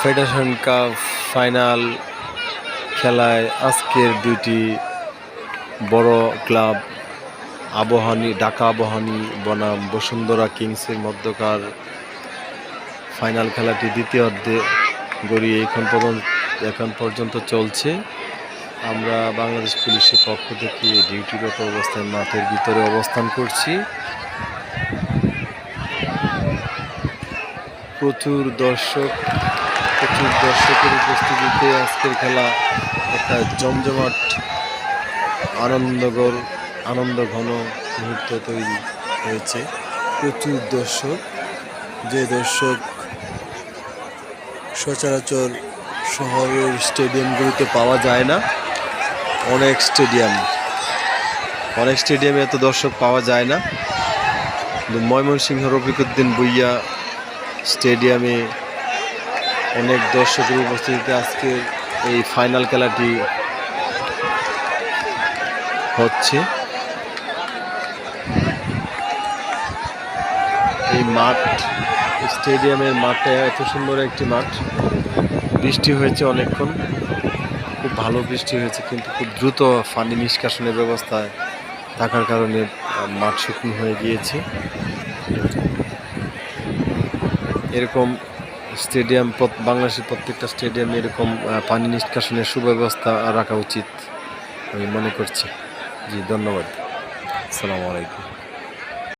Federation cup final খেলায় আজকের দুটি বড় ক্লাব, আবহানী ঢাকা আবহানী বনাম বসুন্ধরা কিংসের মধ্যকার ফাইনাল খেলাটি দ্বিতীয় অর্ধে গড়িয়ে এখন পর্যন্ত এখন পর্যন্ত চলছে। আমরা বাংলাদেশ পুলিশের পক্ষ থেকে ডিউটিগত অবস্থায় মাঠের ভিতরে অবস্থান করছি। প্রচুর দর্শক প্রচুর দর্শকের উপস্থিতিতে আজকের খেলা একটা জমজমাট আনন্দগর আনন্দ ঘন মুহূর্ত তৈরি হয়েছে। প্রচুর দর্শক, যে দর্শক সচরাচর শহরের স্টেডিয়ামগুলিতে পাওয়া যায় না, অনেক স্টেডিয়াম। অনেক স্টেডিয়ামে এত দর্শক পাওয়া যায় না। ময়মনসিংহ রফিকুদ্দিন ভুইয়া স্টেডিয়ামে অনেক দর্শকের উপস্থিতিতে আজকে এই ফাইনাল খেলাটি হচ্ছে। এই মাঠ, স্টেডিয়ামের মাঠটা এত সুন্দর একটি মাঠ। বৃষ্টি হয়েছে অনেকক্ষণ। খুব ভালো বৃষ্টি হয়েছে, কিন্তু খুব দ্রুত পানি নিষ্কাশনের ব্যবস্থায় থাকার কারণে মাঠ শুকনো হয়ে গিয়েছে। এরকম স্টেডিয়াম বাংলাদেশের প্রত্যেকটা স্টেডিয়ামে এরকম পানি নিষ্কাশনের সুব্যবস্থা রাখা উচিত, আমি মনে করছি। জি, ধন্যবাদ। আসসালামু আলাইকুম।